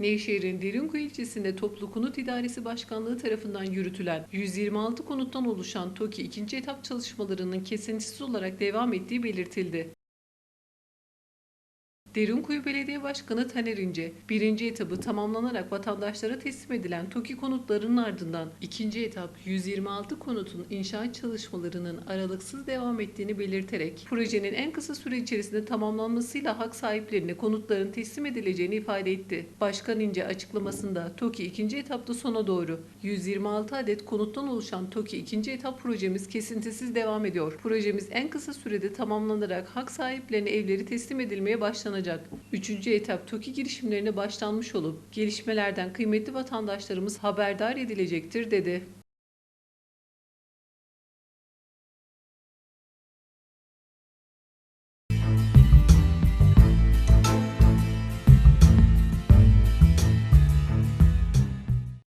Nevşehir'in Derinkuyu ilçesinde Toplu Konut İdaresi Başkanlığı tarafından yürütülen 126 konuttan oluşan TOKİ ikinci etap çalışmalarının kesintisiz olarak devam ettiği belirtildi. Derinkuyu Belediye Başkanı Taner İnce, birinci etabı tamamlanarak vatandaşlara teslim edilen TOKİ konutlarının ardından ikinci etap 126 konutun inşaat çalışmalarının aralıksız devam ettiğini belirterek projenin en kısa süre içerisinde tamamlanmasıyla hak sahiplerine konutların teslim edileceğini ifade etti. Başkan İnce açıklamasında TOKİ ikinci etapta sona doğru 126 adet konuttan oluşan TOKİ ikinci etap projemiz kesintisiz devam ediyor. Projemiz en kısa sürede tamamlanarak hak sahiplerine evleri teslim edilmeye başlanacak. Üçüncü etap TOKİ girişimlerine başlanmış olup gelişmelerden kıymetli vatandaşlarımız haberdar edilecektir dedi.